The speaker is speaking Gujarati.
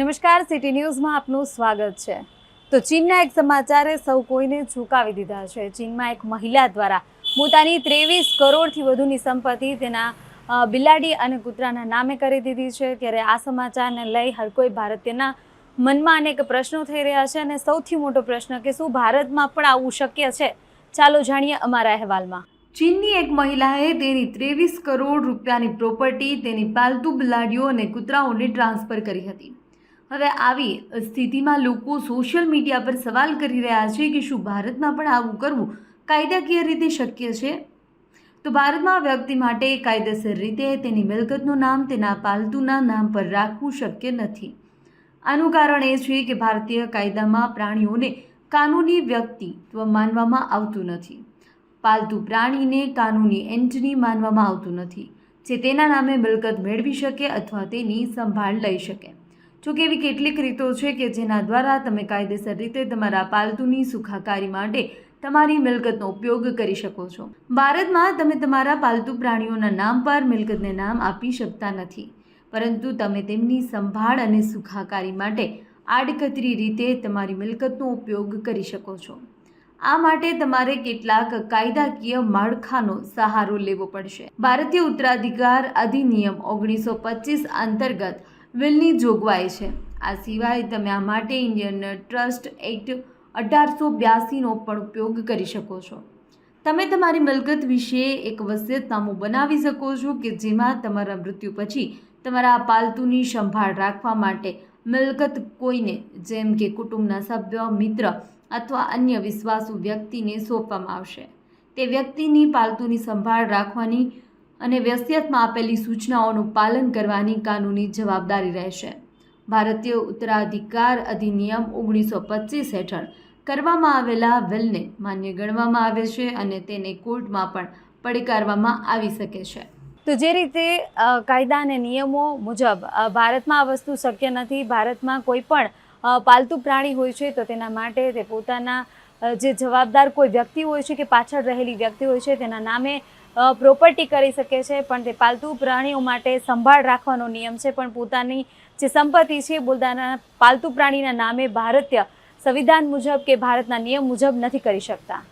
નમસ્કાર, સિટી ન્યૂઝમાં આપનું સ્વાગત છે. તો ચીનના એક સમાચારે સૌ કોઈને ઝુકાવી દીધા છે. ચીનમાં એક મહિલા દ્વારા પોતાની ત્રેવીસ કરોડથી વધુની સંપત્તિ તેના બિલાડી અને કૂતરાના નામે કરી દીધી છે. ત્યારે આ સમાચારને લઈ હર કોઈ ભારતીયના મનમાં અનેક પ્રશ્નો થઈ રહ્યા છે અને સૌથી મોટો પ્રશ્ન કે શું ભારતમાં પણ આવું શક્ય છે? ચાલો જાણીએ અમારા અહેવાલમાં. ચીનની એક મહિલાએ તેની ત્રેવીસ કરોડ રૂપિયાની પ્રોપર્ટી, તેની પાલતુ બિલાડીઓ અને કૂતરાઓને ટ્રાન્સફર કરી હતી. હવે આવી સ્થિતિમાં લોકો સોશિયલ મીડિયા પર સવાલ કરી રહ્યા છે કે શું ભારતમાં પણ આવું કરવું કાયદાકીય રીતે શક્ય છે? તો ભારતમાં વ્યક્તિ માટે કાયદેસર રીતે તેની મિલકતનું નામ, તેના પાલતુના નામ પર રાખવું શક્ય નથી. આનું કારણ એ છે કે ભારતીય કાયદામાં પ્રાણીઓને કાનૂની વ્યક્તિત્વ માનવામાં આવતું નથી. પાલતુ પ્રાણીને કાનૂની એન્ટની માનવામાં આવતું નથી, જે તેના નામે મિલકત મેળવી શકે અથવા તેની સંભાળ લઈ શકે. જોકે એવી કેટલીક રીતો છે કે જેના દ્વારા તમે કાયદેસર રીતે તમારા પાલતુની સુખાકારી માટે તમારી મિલકતનો ઉપયોગ કરી શકો છો. ભારતમાં તમે તમારા પાલતુ પ્રાણીઓના નામ પર મિલકતને નામ આપી શકતા નથી. પરંતુ તમે તેમની સંભાળ અને સુખાકારી માટે આડકતરી રીતે તમારી મિલકતનો ઉપયોગ કરી શકો છો. આ માટે તમારે કેટલાક કાયદાકીય માળખાનો સહારો લેવો પડશે. ભારતીય ઉત્તરાધિકાર અધિનિયમ ઓગણીસો પચીસ અંતર્ગત વિલની જોગવાઈ છે. આ સિવાય તમે આ માટે ઇન્ડિયન ટ્રસ્ટ એક્ટ અઢારસો બ્યાસીનો પણ ઉપયોગ કરી શકો છો. તમે તમારી મિલકત વિશે એક વસિયતનામું બનાવી શકો છો કે જેમાં તમારા મૃત્યુ પછી તમારા પાલતુની સંભાળ રાખવા માટે મિલકત કોઈને, જેમ કે કુટુંબના સભ્ય, મિત્ર અથવા અન્ય વિશ્વાસુ વ્યક્તિને સોંપવામાં આવશે. તે વ્યક્તિની પાલતુની સંભાળ રાખવાની અને વ્યસ્યતમાં આપેલી સૂચનાઓનું પાલન કરવાની કાનૂની જવાબદારી રહેશે. ભારતીય ઉત્તરાધિકાર અધિનિયમ ઓગણીસો પચીસ હેઠળ કરવામાં આવેલા વિલને માન્ય ગણવામાં આવે છે અને તેને કોર્ટમાં પણ પડકારવામાં આવી શકે છે. તો જે રીતે કાયદા અને નિયમો મુજબ ભારતમાં આ વસ્તુ શક્ય નથી, ભારતમાં કોઈ પણ પાલતુ પ્રાણી હોય છે તો તેના માટે તે પોતાના જે જવાબદાર કોઈ વ્યક્તિ હોય છે કે પાછળ રહેલી વ્યક્તિ હોય છે, તેના નામે પ્રોપર્ટી કરી શકે છે, પણ તે પાલતુ પ્રાણીઓ માટે સંભાળ રાખવાનો નિયમ છે. પણ પોતાની જે સંપત્તિ છે, પોતાના પાલતુ પ્રાણીના નામે ભારતીય સંવિધાન મુજબ કે ભારતના નિયમ મુજબ નથી કરી શકતા.